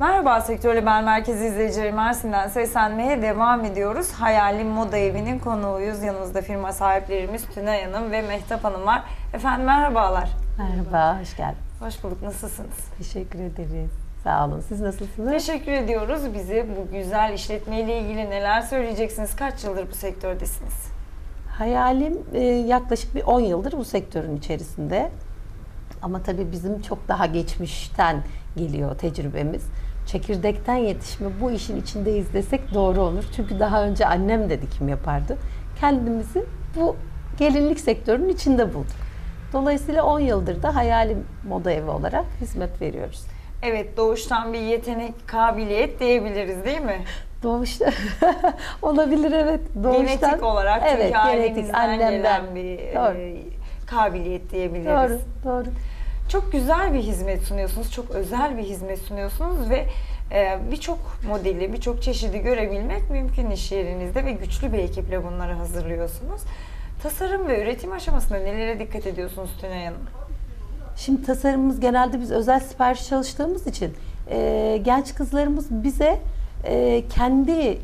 Merhaba Sektör Haber Merkezi izleyicileri Mersin'den seslenmeye devam ediyoruz. Hayalim Moda Evi'nin konuğuyuz. Yanımızda firma sahiplerimiz Tünay Hanım ve Mehtap Hanım var. Efendim merhabalar. Merhaba, hoş geldin. Hoş bulduk. Nasılsınız? Teşekkür ederiz. Sağ olun. Siz nasılsınız? Teşekkür ediyoruz. Bize bu güzel işletmeyle ilgili neler söyleyeceksiniz? Kaç yıldır bu sektördesiniz? Hayalim e, yaklaşık bir 10 yıldır bu sektörün içerisinde. Ama tabii bizim çok daha geçmişten geliyor tecrübemiz. Çekirdekten yetişme bu işin içindeyiz desek doğru olur. Çünkü daha önce annem de dikim yapardı. Kendimizi bu gelinlik sektörünün içinde bulduk. Dolayısıyla 10 yıldır da Hayalim Moda Evi olarak hizmet veriyoruz. Evet, doğuştan bir yetenek, kabiliyet diyebiliriz değil mi? Doğuşta olabilir evet. Doğuştan. Genetik olarak çünkü evet, ailemizden annemden. gelen bir Doğru. e, kabiliyet diyebiliriz. Doğru, doğru. Çok güzel bir hizmet sunuyorsunuz, çok özel bir hizmet sunuyorsunuz ve e, birçok modeli, birçok çeşidi görebilmek mümkün iş yerinizde ve güçlü bir ekiple bunları hazırlıyorsunuz. Tasarım ve üretim aşamasında nelere dikkat ediyorsunuz Tünay Hanım? Şimdi tasarımımız genelde biz özel sipariş çalıştığımız için e, genç kızlarımız bize e, kendi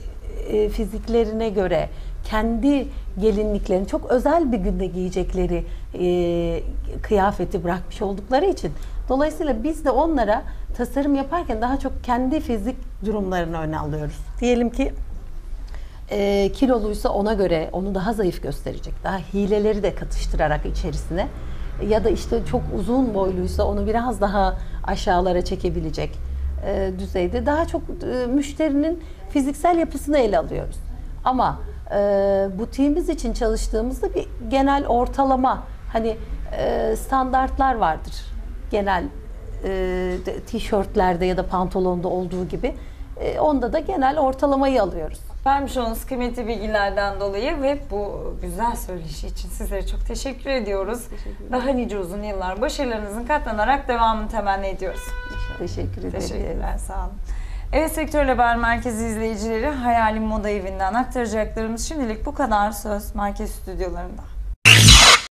e, fiziklerine göre kendi gelinliklerini çok özel bir günde giyecekleri e, kıyafeti bırakmış oldukları için dolayısıyla biz de onlara tasarım yaparken daha çok kendi fizik durumlarını öne alıyoruz. Diyelim ki e, kiloluysa ona göre onu daha zayıf gösterecek. Daha hileleri de katıştırarak içerisine ya da işte çok uzun boyluysa onu biraz daha aşağılara çekebilecek e, düzeyde daha çok e, müşterinin fiziksel yapısını ele alıyoruz. Ama e, butiğimiz için çalıştığımızda bir genel ortalama hani e, standartlar vardır. Genel e, de- tişörtlerde ya da pantolonda olduğu gibi. E, onda da genel ortalamayı alıyoruz. Vermiş olduğunuz kıymetli bilgilerden dolayı ve bu güzel söyleşi için sizlere çok teşekkür ediyoruz. Daha nice uzun yıllar başarılarınızın katlanarak devamını temenni ediyoruz. Teşekkür ederim. Teşekkürler, sağ olun. Evet Sektör Haber Merkezi izleyicileri Hayalim Moda Evi'nden aktaracaklarımız şimdilik bu kadar söz merkez stüdyolarında.